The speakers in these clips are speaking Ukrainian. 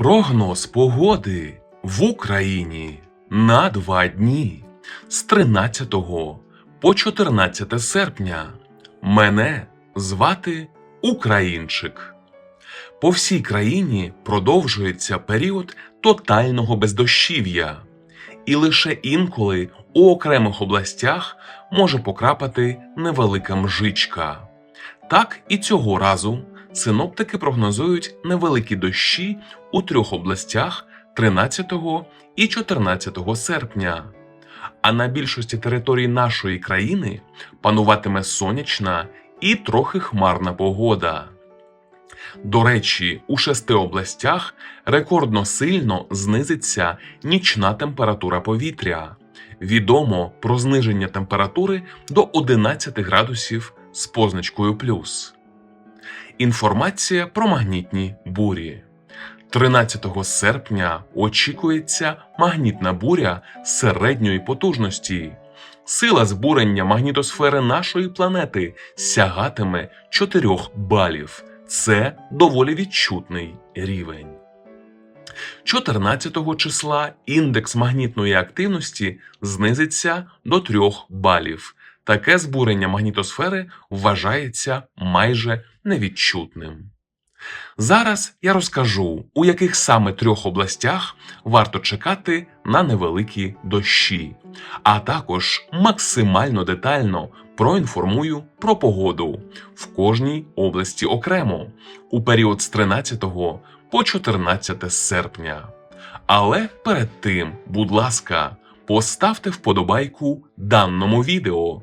Прогноз погоди в Україні на два дні з 13 по 14 серпня. Мене звати Українчик. По всій країні продовжується період тотального бездощів'я, і лише інколи у окремих областях може покрапати невелика мжичка. Так і цього разу синоптики прогнозують невеликі дощі у трьох областях 13 і 14 серпня. А на більшості територій нашої країни пануватиме сонячна і трохи хмарна погода. До речі, у шести областях рекордно сильно знизиться нічна температура повітря. Відомо про зниження температури до 11 градусів з позначкою плюс. Інформація про магнітні бурі. 13 серпня очікується магнітна буря середньої потужності. Сила збурення магнітосфери нашої планети сягатиме 4 балів. Це доволі відчутний рівень. 14 числа індекс магнітної активності знизиться до 3 балів. Таке збурення магнітосфери вважається майже невідчутним. Зараз я розкажу, у яких саме трьох областях варто чекати на невеликі дощі, а також максимально детально проінформую про погоду в кожній області окремо у період з 13 по 14 серпня. Але перед тим, будь ласка, поставте вподобайку даному відео,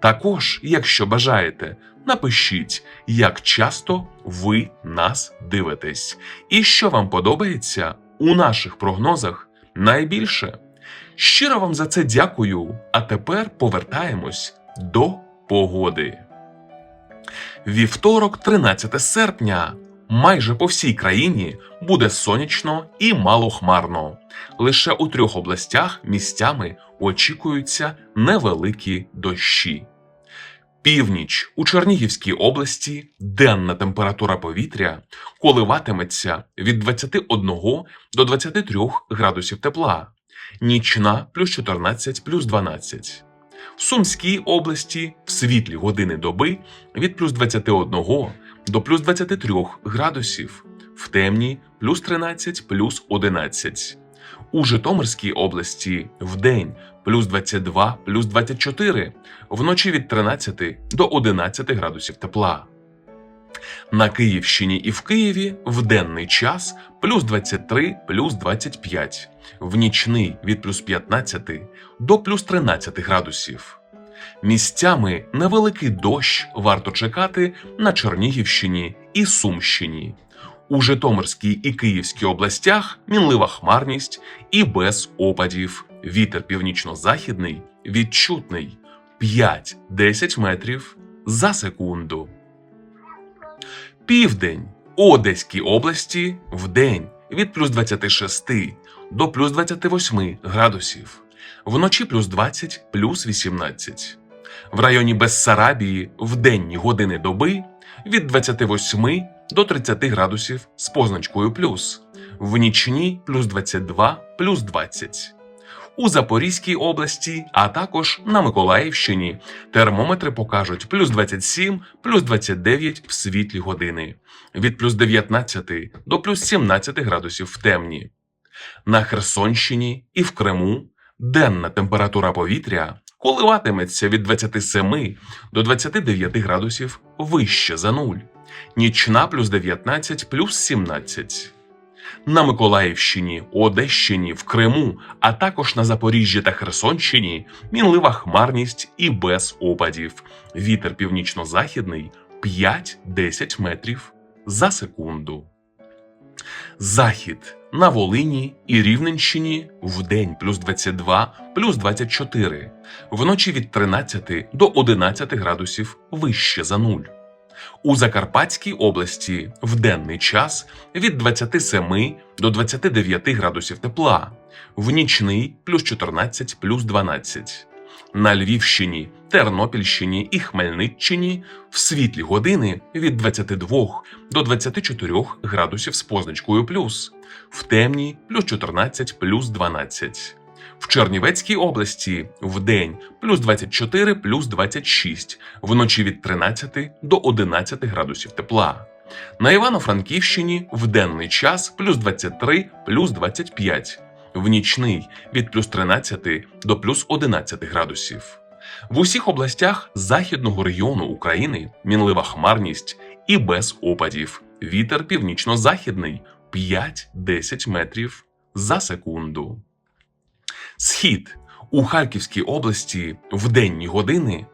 Також, якщо бажаєте, напишіть, як часто ви нас дивитесь, і що вам подобається у наших прогнозах найбільше. Щиро вам за це дякую. А тепер повертаємось до погоди. Вівторок, 13 серпня. Майже по всій країні буде сонячно і малохмарно. Лише у трьох областях місцями очікуються невеликі дощі. Північ у Чернігівській області денна температура повітря коливатиметься від 21 до 23 градусів тепла, нічна плюс 14 плюс 12. В Сумській області в світлі години доби від плюс 21 до плюс 23 градусів, в темні плюс 13 плюс 11. У Житомирській області в день плюс 22 плюс 24, вночі від 13 до 11 градусів тепла. На Київщині і в Києві в денний час плюс 23 плюс 25, в нічний від плюс 15 до плюс 13 градусів. Місцями невеликий дощ варто чекати на Чернігівщині і Сумщині. У Житомирській і Київській областях мінлива хмарність і без опадів. Вітер північно-західний відчутний 5-10 метрів за секунду. Південь Одеській області в день від плюс 26 до плюс 28 градусів, вночі плюс 20 плюс 18. В районі Бессарабії в денні години доби від 28 до 30 градусів з позначкою плюс, в нічні плюс 22 плюс 20. У Запорізькій області, а також на Миколаївщині термометри покажуть плюс 27, плюс 29 в світлі години, від плюс 19 до плюс 17 градусів в темні. На Херсонщині і в Криму денна температура повітря коливатиметься від 27 до 29 градусів вище за нуль, нічна плюс 19 плюс 17. На Миколаївщині, Одещині, в Криму, а також на Запоріжжі та Херсонщині мінлива хмарність і без опадів. Вітер північно-західний 5-10 метрів за секунду. Захід на Волині і Рівненщині вдень плюс 22, плюс 24, вночі від 13 до 11 градусів вище за нуль. У Закарпатській області в денний час від 27 до 29 градусів тепла, в нічний плюс 14 плюс 12. На Львівщині, Тернопільщині і Хмельниччині в світлі години від 22 до 24 градусів з позначкою плюс, в темні плюс 14 плюс 12. В Чернівецькій області в день плюс 24 плюс 26, вночі від 13 до 11 градусів тепла. На Івано-Франківщині в денний час плюс 23 плюс 25, в нічний від плюс 13 до плюс 11 градусів. В усіх областях західного регіону України мінлива хмарність і без опадів. Вітер північно-західний 5-10 метрів за секунду. Схід у Харківській області в денні години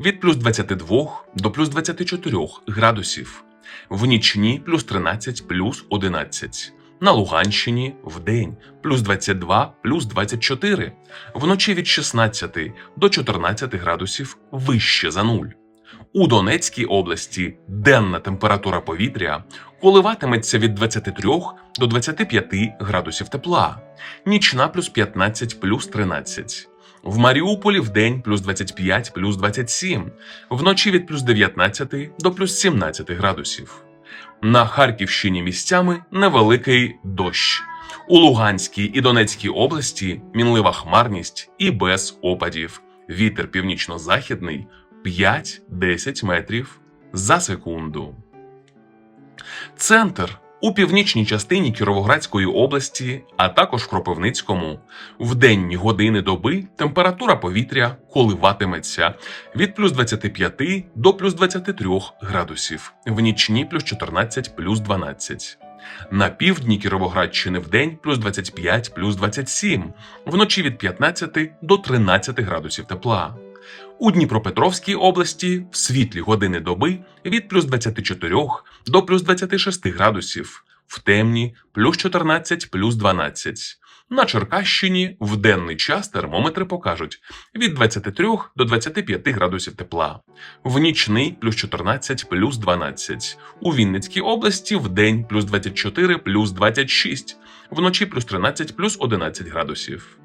від плюс 22 до плюс 24 градусів, в нічні плюс 13 плюс 11. На Луганщині в день плюс 22 плюс 24, вночі від 16 до 14 градусів вище за нуль. У Донецькій області денна температура повітря коливатиметься від 23 до 25 градусів тепла, нічна плюс 15 плюс 13. В Маріуполі в день плюс 25 плюс 27, вночі від плюс 19 до плюс 17 градусів. На Харківщині місцями невеликий дощ. У Луганській і Донецькій області мінлива хмарність і без опадів. Вітер північно-західний 5-10 метрів за секунду. Центр у північній частині Кіровоградської області, а також в Кропивницькому, в денні години доби температура повітря коливатиметься від плюс 25 до плюс 23 градусів, в нічні плюс 14 плюс 12. На півдні Кіровоградщини в день плюс 25 плюс 27, вночі від 15 до 13 градусів тепла. У Дніпропетровській області в світлі години доби від плюс 24 до плюс 26 градусів, в темні плюс 14 плюс 12. На Черкащині в денний час термометри покажуть від 23 до 25 градусів тепла, в нічний плюс 14 плюс 12. У Вінницькій області в день плюс 24 плюс 26, вночі плюс 13 плюс 11 градусів.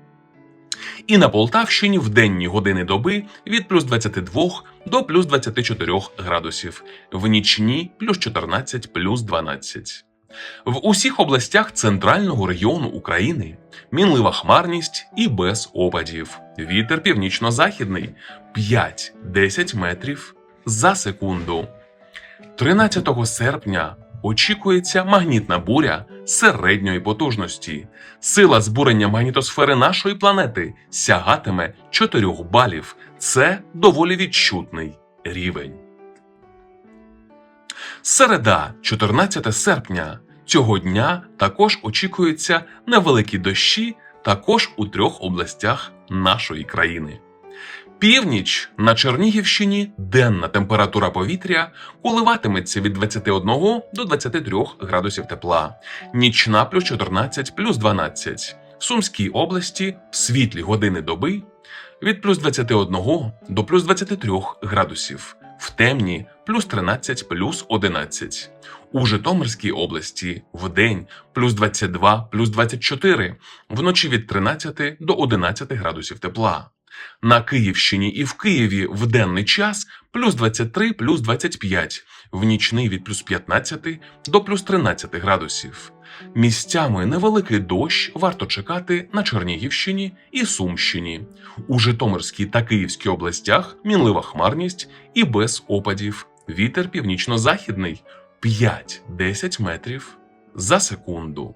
І на Полтавщині в денні години доби від плюс 22 до плюс 24 градусів, в нічні плюс 14 плюс 12. В усіх областях центрального регіону України мінлива хмарність і без опадів. Вітер північно-західний 5-10 метрів за секунду. 13 серпня очікується магнітна буря середньої потужності. Сила збурення магнітосфери нашої планети сягатиме 4 балів. Це доволі відчутний рівень. Середа, 14 серпня. Цього дня також очікуються невеликі дощі, також у трьох областях нашої країни. Північ на Чернігівщині денна температура повітря коливатиметься від 21 до 23 градусів тепла, нічна плюс 14 плюс 12. В Сумській області в світлі години доби від плюс 21 до плюс 23 градусів, в темні плюс 13 плюс 11. У Житомирській області в день плюс 22 плюс 24, вночі від 13 до 11 градусів тепла. На Київщині і в Києві в денний час плюс 23 плюс 25, в нічний від плюс 15 до плюс 13 градусів. Місцями невеликий дощ варто чекати на Чернігівщині і Сумщині. У Житомирській та Київській областях мінлива хмарність і без опадів. Вітер північно-західний 5-10 метрів за секунду.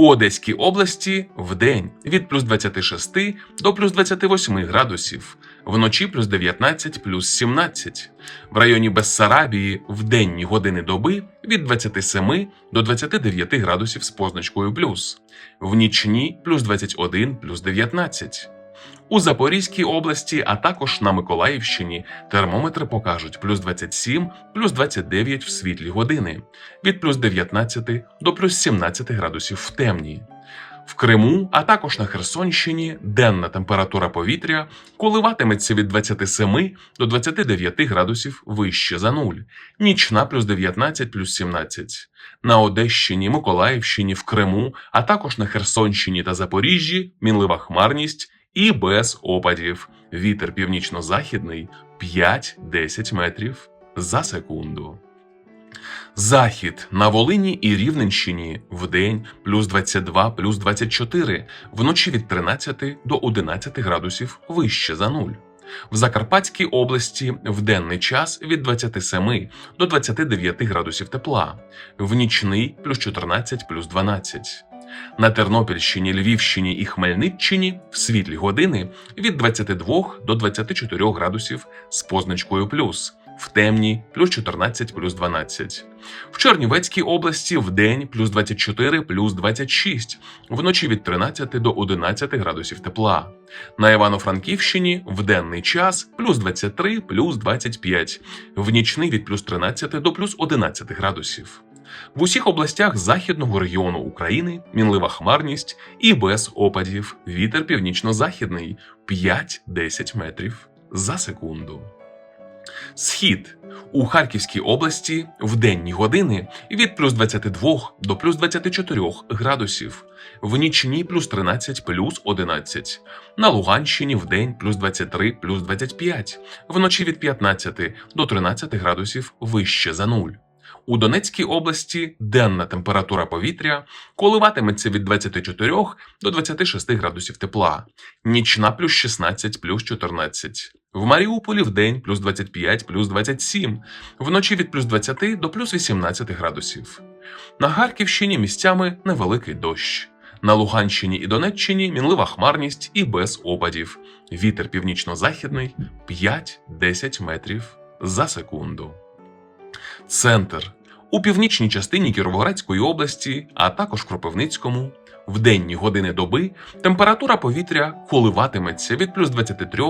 У Одеській області в день від плюс 26 до плюс 28 градусів, вночі плюс 19 плюс 17. В районі Бессарабії в денні години доби від 27 до 29 градусів з позначкою плюс, в нічні плюс 21 плюс 19. У Запорізькій області, а також на Миколаївщині термометри покажуть плюс 27, плюс 29 в світлі години, від плюс 19 до плюс 17 градусів в темні. В Криму, а також на Херсонщині денна температура повітря коливатиметься від 27 до 29 градусів вище за нуль, нічна плюс 19 плюс 17. На Одещині, Миколаївщині, в Криму, а також на Херсонщині та Запоріжжі мінлива хмарність і без опадів. Вітер північно-західний 5-10 метрів за секунду. Захід на Волині і Рівненщині вдень плюс 22, плюс 24, вночі від 13 до 11 градусів вище за нуль. В Закарпатській області в денний час від 27 до 29 градусів тепла, в нічний плюс 14 плюс 12. На Тернопільщині, Львівщині і Хмельниччині в світлі години від 22 до 24 градусів з позначкою плюс, в темні плюс 14 плюс 12. В Чернівецькій області в день плюс 24 плюс 26, вночі від 13 до 11 градусів тепла. На Івано-Франківщині в денний час плюс 23 плюс 25, в нічний від плюс 13 до плюс 11 градусів. В усіх областях західного регіону України мінлива хмарність і без опадів. Вітер північно-західний 5-10 метрів за секунду. Схід у Харківській області в денні години від плюс 22 до плюс 24 градусів, в нічні плюс 13 плюс 11, на Луганщині в день плюс 23 плюс 25, вночі від 15 до 13 градусів вище за нуль. У Донецькій області денна температура повітря коливатиметься від 24 до 26 градусів тепла, нічна плюс 16 плюс 14. В Маріуполі в день плюс 25 плюс 27, вночі від плюс 20 до плюс 18 градусів. На Харківщині місцями невеликий дощ. На Луганщині і Донеччині мінлива хмарність і без опадів. Вітер північно-західний 5-10 метрів за секунду. Центр у північній частині Кіровоградської області, а також Кропивницькому, в денні години доби температура повітря коливатиметься від плюс 23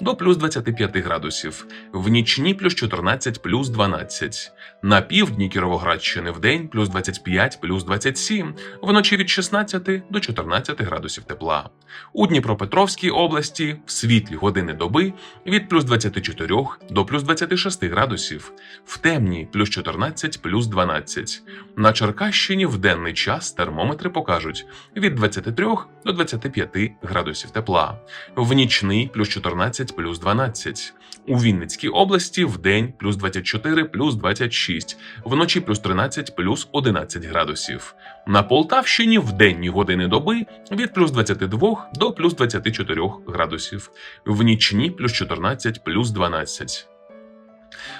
до плюс 25 градусів, в нічні плюс 14 плюс 12. На півдні Кіровоградщини в день плюс 25 плюс 27, вночі від 16 до 14 градусів тепла. У Дніпропетровській області в світлі години доби від плюс 24 до плюс 26 градусів, в темні плюс 14 плюс 12. На Черкащині в денний час термометри покажуть від 23 до 25 градусів тепла, в нічний плюс 14 плюс 12. У Вінницькій області в день плюс 24 плюс 26, вночі плюс 13 плюс 11 градусів. На Полтавщині в денні години доби від плюс 22 до плюс 24 градусів, в нічні плюс 14 плюс 12.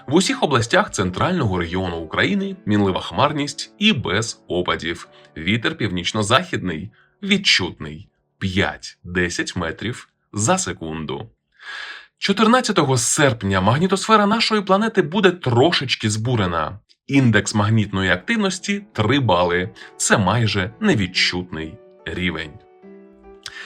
В усіх областях центрального регіону України мінлива хмарність і без опадів. Вітер північно-західний, відчутний 5-10 метрів за секунду. 14 серпня магнітосфера нашої планети буде трошечки збурена. Індекс магнітної активності 3 бали. Це майже невідчутний рівень.